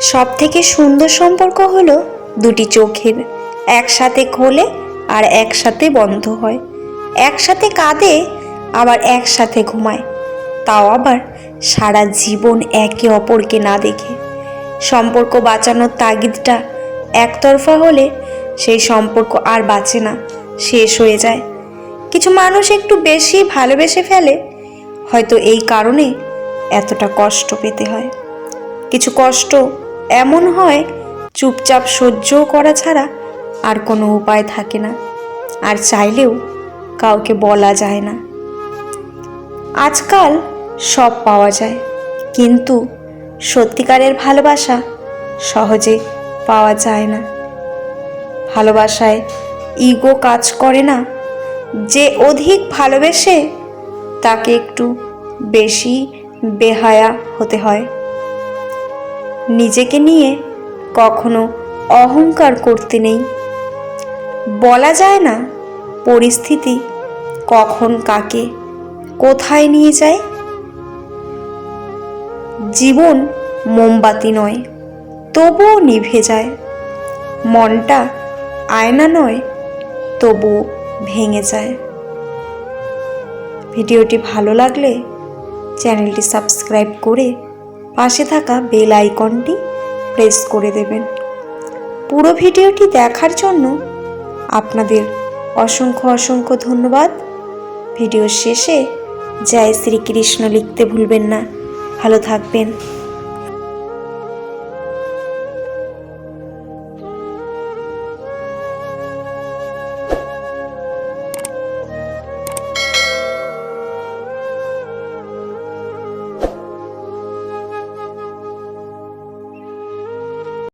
সব থেকে সুন্দর সম্পর্ক হলো দুটি চোখের, একসাথে খোলে আর একসাথে বন্ধ হয়। একসাথে কাঁদে, আবার একসাথে ঘুমায়। তাও আবার সারা জীবন একে অপরকে না দেখে। সম্পর্ক বাঁচানোর তাগিদটা একতরফা হলে সেই সম্পর্ক আর বাঁচে না, শেষ হয়ে যায়। কিছু মানুষ একটু বেশি ভালোবেসে ফেলে, হয়তো এই কারণে এতটা কষ্ট পেতে হয়। কিছু কষ্ট এমন হয়, চুপচাপ সহ্য করা ছাড়া আর কোনো উপায় থাকে না। আর চাইলেও কাউকে বলা যায় না। আজকাল সব পাওয়া যায়, কিন্তু সত্যিকারের ভালোবাসা সহজে পাওয়া যায় না। ভালোবাসায় ইগো কাজ করে না, যে অধিক ভালোবেসে তাকে একটু বেশি বেহায়া হতে হয়। নিজেকে নিয়ে কখনো অহংকার করতে নেই। বলা যায় না পরিস্থিতি কখন কাকে কোথায় নিয়ে যায়। জীবন মোমবাতি নয়, তবুও নিভে যায়। মনটা আয়না নয়, তবুও ভেঙে যায়। ভিডিওটি ভালো লাগলে চ্যানেলটি সাবস্ক্রাইব করে পাশে থাকা বেল আইকনটি প্রেস করে দেবেন। পুরো ভিডিওটি দেখার জন্য আপনাদের অসংখ্য অসংখ্য ধন্যবাদ। ভিডিওর শেষে জয় শ্রীকৃষ্ণ লিখতে ভুলবেন না। ভালো থাকবেন।